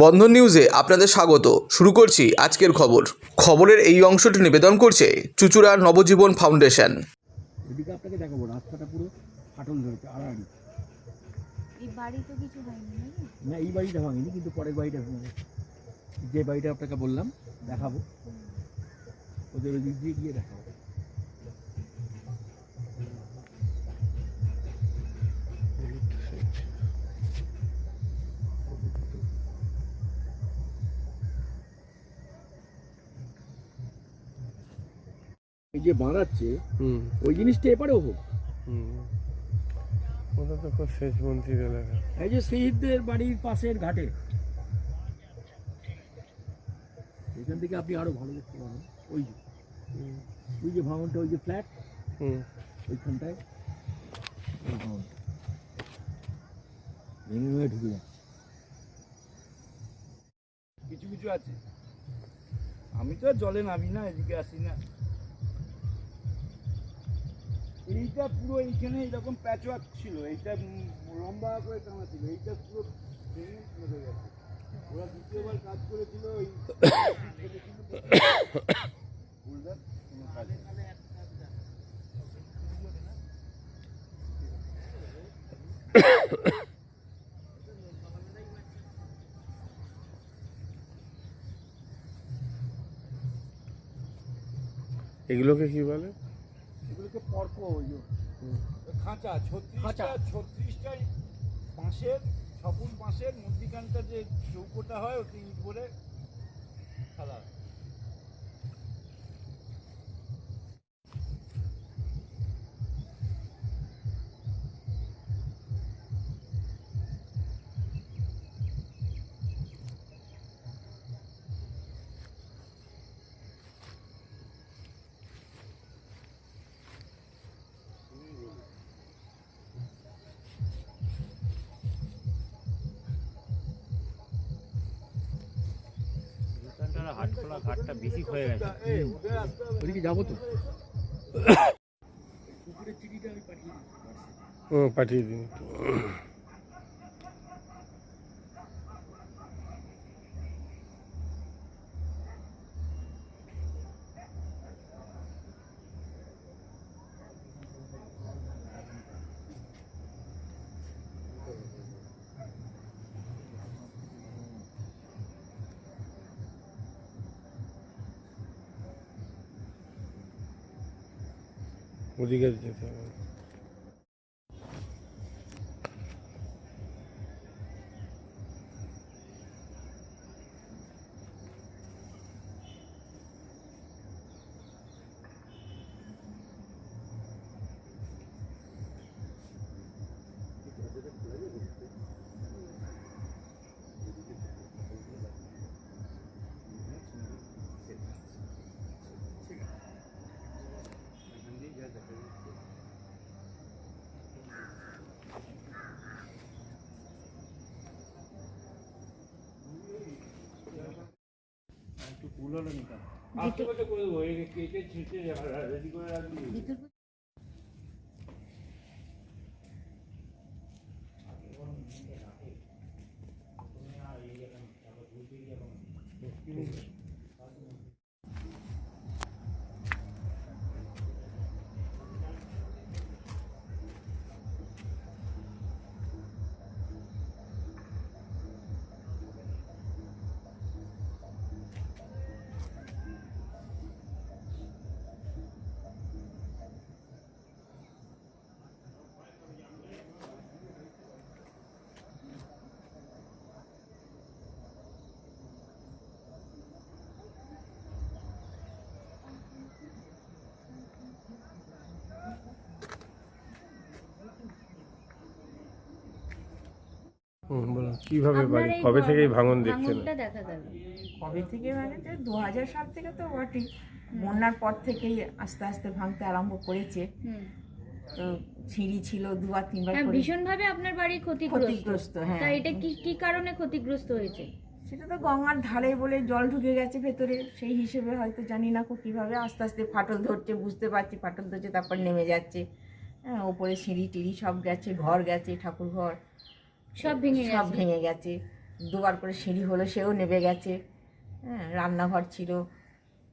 বন্ধন নিউজে আপনাদের স্বাগত। শুরু করছি আজকের খবর। খবরের এই অংশটি নিবেদন করছে চুচুড়ার নবজীবন ফাউন্ডেশন। এদিকে আপনাকে দেখাবো রাস্তাটা পুরো ফাটল ধরেছে আড়াআড়ি। এই বাড়ি তো কিছু হয়নি না এই বাড়িটা ভাঙিনি কিন্তু পরের বাড়িটা ভেঙে যে বাড়িটা আপনাকে বললাম দেখাবো। ওদের ওই দিক দিয়ে গিয়ে দেখাবো। এই যে বাঁধাচ্ছে হুম। ওই জিনিসটা এপারেও হোক। হুম। ওটা তো খুব শেষপন্থীর এলাকা। এই যে শহীদদের বাড়ির পাশের ঘাটে। এখান থেকে আপনি আরও ভালো দেখতে পাবেন। ওই যে। ওই যে ভবনটা ওই যে ফ্ল্যাট হুম। ওইখানটায় ওই ভবনটা ভেঙে ভেঙে ঢুকে যাচ্ছে। কিছু কিছু আছে। আমি তো আর জলে নামি না এদিকে আসি না। এইটা পুরো এইখানে এরকম প্যাচওয়ার্ক ছিল। এইটা লম্বা করে টানা ছিল। এইটা পুরো ভেঙে গেছে। ওরা দ্বিতীয়বার কাজ করেছিল, ওই এগুলোকে কি বলে? পর্ক ওই খাঁচা ছত্রিশটা ছত্রিশটাই ছত্রিশটা বাঁশের সপুন বাঁশের মধ্যিখানটা যে চৌকোটা হয় ওতে ইট করে সাদা এই, বেশি হয়ে গেছে। ওদিকে যাব তো। পুকুরের চিঠিটা আমি পাঠিয়ে দিই ও পাঠিয়ে দিন। ওদিকে যেতে হবে। আসতে পারলে করে দেবো এই কেটে ছিটে রেডি করে রাখবি। ভিতর বলুন কীভাবে বাড়ি কবে থেকেই ভাঙন দেখছেন? ভাঙনটা দেখা গেল কবে থেকে মানে দু হাজার সাল থেকে তো বটেই বন্যার পর থেকেই আস্তে আস্তে ভাঙতে আরম্ভ করেছে। তো সিঁড়ি ছিল দুবার তিনবার হ্যাঁ ভীষণ ভাবে আপনার বাড়ি ক্ষতিগ্রস্ত। ক্ষতিগ্রস্ত হ্যাঁ। তা এটা কি কি কারণে ক্ষতিগ্রস্ত হয়েছে? সেটা তো গঙ্গার ধারে বলে জল ঢুকে গেছে ভেতরে। সেই হিসেবে হয়তো জানি না কো কীভাবে আস্তে আস্তে ফাটল ধরছে বুঝতে পারছি ফাটল ধরছে তারপর নেমে যাচ্ছে। হ্যাঁ ওপরে সিঁড়ি টিড়ি সব গেছে ঘর গেছে ঠাকুর ঘর সব ভেঙে সব গেছে। ভেঙে গেছে। দুবার করে সিঁড়ি হলো সেও নেবে গেছে। হ্যাঁ রান্নাঘর ছিল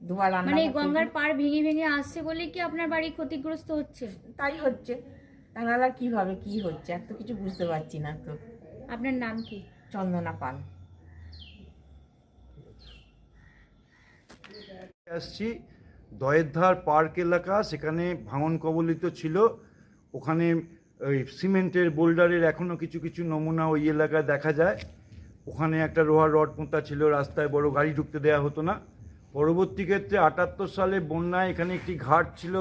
দুবার মানে রান্না এই গঙ্গার পাড় ভেঙে ভেঙে আসছে বলে কি আপনার বাড়ি ক্ষতিগ্রস্ত হচ্ছে? তাই হচ্ছে। তা নাহলে কীভাবে কী হচ্ছে? এত কিছু বুঝতে পারছি না তো। আপনার নাম কি? চন্দনা পাল। আসছি দয়েরধার পার্ক এলাকা সেখানে ভাঙন কবলিত ছিল। ওখানে ওই সিমেন্টের বোল্ডারের এখনও কিছু কিছু নমুনা ওই এলাকায় দেখা যায়। ওখানে একটা লোহার রড পোঁতা ছিল, রাস্তায় বড় গাড়ি ঢুকতে দেওয়া হতো না। পরবর্তী ক্ষেত্রে আটাত্তর সালে বন্যায় এখানে একটি ঘাট ছিল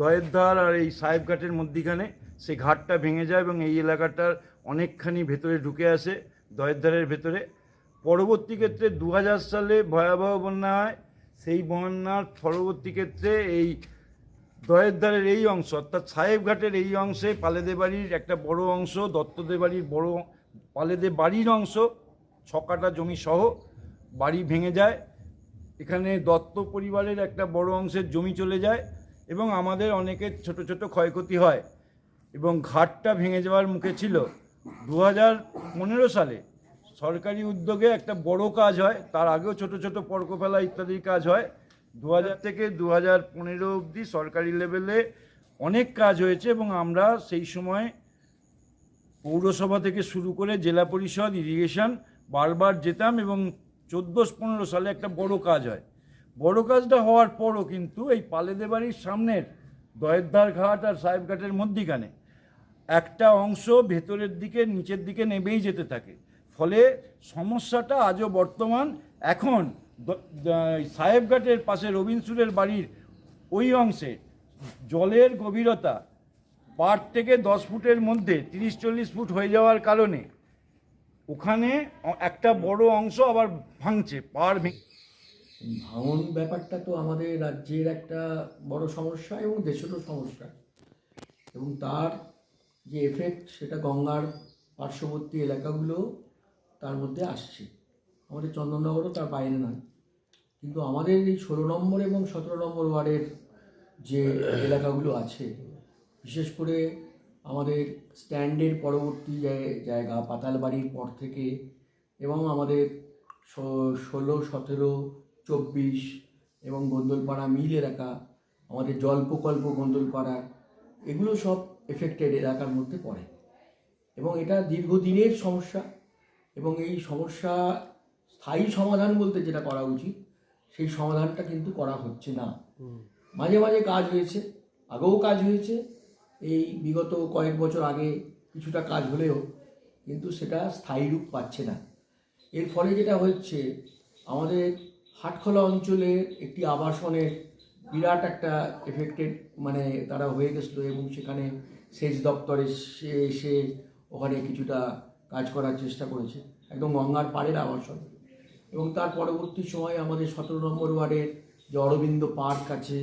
দয়েরধার আর এই সাহেবঘাটের মধ্যিখানে। সেই ঘাটটা ভেঙে যায় এবং এই এলাকাটার অনেকখানি ভেতরে ঢুকে আসে দয়েরধারের ভেতরে। পরবর্তী ক্ষেত্রে দু হাজার সালে ভয়াবহ বন্যা হয়। সেই বন্যার পরবর্তী ক্ষেত্রে এই দয়েরধারের এই অংশ, অর্থাৎ সাহেবঘাটের এই অংশে পালেদে বাড়ির একটা বড় অংশ দত্তদে বাড়ির বড়, পালেদে বাড়ির অংশ, ছকাটা জমি সহ বাড়ি ভেঙে যায়। এখানে দত্ত পরিবারের একটা বড় অংশের জমি চলে যায় এবং আমাদের অনেকের ছোট ছোট ক্ষয়ক্ষতি হয় এবং ঘাটটা ভেঙে যাওয়ার মুখে ছিল। দু হাজার পনেরো সালে সরকারি উদ্যোগে একটা বড় কাজ হয়, তার আগেও ছোট ছোট পর্ক ফেলা ইত্যাদির কাজ হয়। দু হাজার থেকে দু হাজার পনেরো অবধি সরকারি লেভেলে অনেক কাজ হয়েছে এবং আমরা সেই সময় পৌরসভা থেকে শুরু করে জেলা পরিষদ, ইরিগেশন বারবার যেতাম এবং চোদ্দ পনেরো সালে একটা বড় কাজ হয়। বড় কাজটা হওয়ার পরও কিন্তু এই পালেদে বাড়ির সামনের দয়েরধার ঘাট আর সাহেবঘাটের মধ্যিখানে একটা অংশ ভেতরের দিকে, নিচের দিকে নেবেই যেতে থাকে। ফলে সমস্যাটা আজও বর্তমান। এখন সাহেবঘাটের পাশে রবিনসুরের বাড়ির ওই অংশে জলের গভীরতা পাড় থেকে দশ ফুটের মধ্যে, তিরিশ চল্লিশ ফুট হয়ে যাওয়ার কারণে ওখানে একটা বড় অংশ আবার ভাঙছে পাড় ভেঙে ভাঙন ব্যাপারটা তো আমাদের রাজ্যের একটা বড় সমস্যা এবং দেশেরও সমস্যা। এবং তার যে এফেক্ট সেটা গঙ্গার পার্শ্ববর্তী এলাকাগুলো তার মধ্যে আসছে। আমাদের চন্দননগরও তার বাইরে নয়। কিন্তু আমাদের এই ষোলো নম্বর এবং সতেরো নম্বর ওয়ার্ডের যে এলাকাগুলো আছে, বিশেষ করে আমাদের স্ট্যান্ডের পরবর্তী জায়গা পাতালবাড়ির পর থেকে এবং আমাদের ষোলো, সতেরো, চব্বিশ এবং গন্দলপাড়া মিল এলাকা, আমাদের জল প্রকল্প গন্দলপাড়া, এগুলো সব এফেক্টেড এলাকার মধ্যে পড়ে। এবং এটা দীর্ঘদিনের সমস্যা এবং এই সমস্যা স্থায়ী সমাধান বলতে যেটা করা উচিত সেই সমাধানটা কিন্তু করা হচ্ছে না। মাঝে মাঝে কাজ হয়েছে আগেও কাজ হয়েছে এই বিগত কয়েক বছর আগে কিছুটা কাজ হলেও কিন্তু সেটা স্থায়ী রূপ পাচ্ছে না। এর ফলে যেটা হচ্ছে আমাদের হাটখোলা অঞ্চলে একটি আবাসনের বিরাট একটা এফেক্টেড মানে তারা হয়ে গেছিল এবং সেখানে সেচ দপ্তরে সে এসে ওখানে কিছুটা কাজ করার চেষ্টা করেছে। একদম গঙ্গার পাড়ের আবাসন। এবং তার পরবর্তী সময়ে আমাদের সতেরো নম্বর ওয়ার্ডের যে অরবিন্দ পার্ক আছে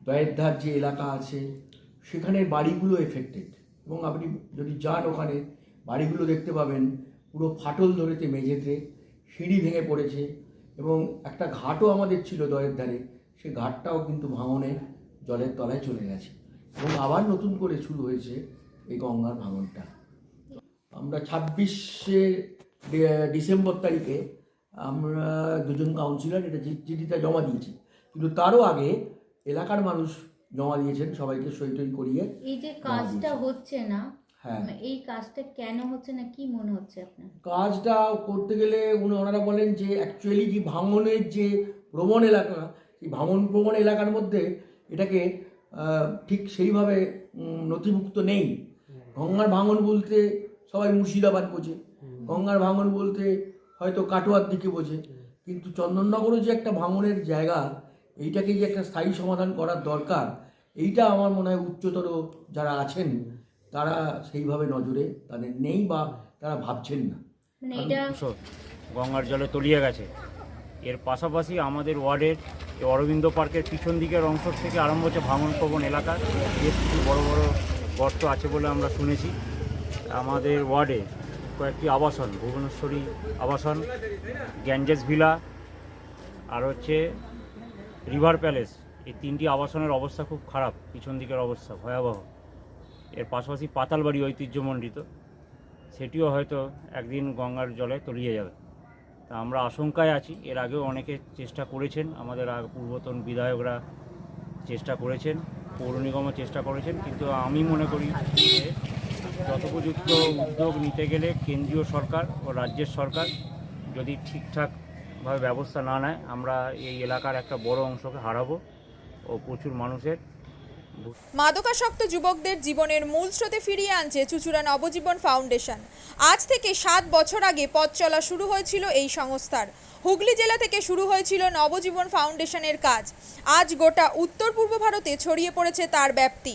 দয়েরধার যে এলাকা আছে, সেখানের বাড়িগুলো এফেক্টেড এবং আপনি যদি যান ওখানে, বাড়িগুলো দেখতে পাবেন, পুরো ফাটল ধরেছে মেঝেতে, সিঁড়ি ভেঙে পড়েছে এবং একটা ঘাটও আমাদের ছিল দয়ের ধারে সে ঘাটটাও কিন্তু ভাঙনে জলের তলায় চলে গেছে। এবং আবার নতুন করে শুরু হয়েছে এই গঙ্গার ভাঙনটা। আমরা ছাব্বিশে ডিসেম্বর তারিখে আমরা দুজন কাউন্সিলর এটা চিঠিটা জমা দিয়েছি। কিন্তু তারও আগে এলাকার মানুষ জমা দিয়েছেন সবাইকে সই টই করিয়ে এই যে কাজটা হচ্ছে না হ্যাঁ। এই কাজটা কেন হচ্ছে না কি মনে হচ্ছে আপনার? কাজটা করতে গেলে উনি ওনারা বলেন যে অ্যাকচুয়ালি যে ভাঙনের যে প্রবণ এলাকা সেই ভাঙন প্রবণ এলাকার মধ্যে এটাকে ঠিক সেইভাবে নথিভুক্ত নেই। গঙ্গার ভাঙন বলতে সবাই মুর্শিদাবাদ বোঝে। গঙ্গার ভাঙন বলতে হয়তো কাটোয়ার দিকে বোঝে। কিন্তু চন্দননগরও যে একটা ভাঙনের জায়গা এইটাকে যে একটা স্থায়ী সমাধান করার দরকার এইটা আমার মনে হয় উচ্চতর যারা আছেন তারা সেইভাবে নজরে তাদের নেই বা তারা ভাবছেন না। মানে অংশ গঙ্গার জলে তলিয়ে গেছে। এর পাশাপাশি আমাদের ওয়ার্ডের এই অরবিন্দ পার্কের পিছন দিকের অংশ থেকে আরম্ভ হচ্ছে ভাঙন প্রবণ এলাকা। বেশ কিছু বড় বড় গর্ত আছে বলে আমরা শুনেছি। আমাদের ওয়ার্ডে কয়েকটি আবাসন, ভুবনেশ্বরী আবাসন গ্যাঞ্জেস ভিলা আর হচ্ছে রিভার প্যালেস। এই তিনটি আবাসনের অবস্থা খুব খারাপ, পিছন দিকের অবস্থা ভয়াবহ। এর পাশাপাশি পাতালবাড়ি ঐতিহ্যমণ্ডিত, সেটিও হয়তো একদিন গঙ্গার জলে তলিয়ে যাবে। তা আমরা আশঙ্কায় আছি, এর আগেও অনেকে চেষ্টা করেছেন, আমাদের পূর্বতন বিধায়করা চেষ্টা করেছেন, পৌর নিগমও চেষ্টা করেছেন, কিন্তু আমি মনে করি যথোপযুক্ত উদ্যোগ নিতে গেলে কেন্দ্রীয় সরকার ও রাজ্যের সরকার যদি ঠিকঠাকভাবে ব্যবস্থা না নেয়, আমরা এই এলাকার একটা বড় অংশকে হারাবো ও প্রচুর মানুষের মাদকাসক্ত যুবকদের জীবনের মূল স্রোতে ফিরিয়ে আনছে চুচুড়া নবজীবন ফাউন্ডেশন। আজ থেকে সাত বছর আগে পথ চলা শুরু হয়েছিল এই সংস্থার। হুগলি জেলা থেকে শুরু হয়েছিল নবজীবন ফাউন্ডেশনের কাজ। আজ গোটা উত্তর পূর্ব ভারতে ছড়িয়ে পড়েছে তার ব্যাপ্তি।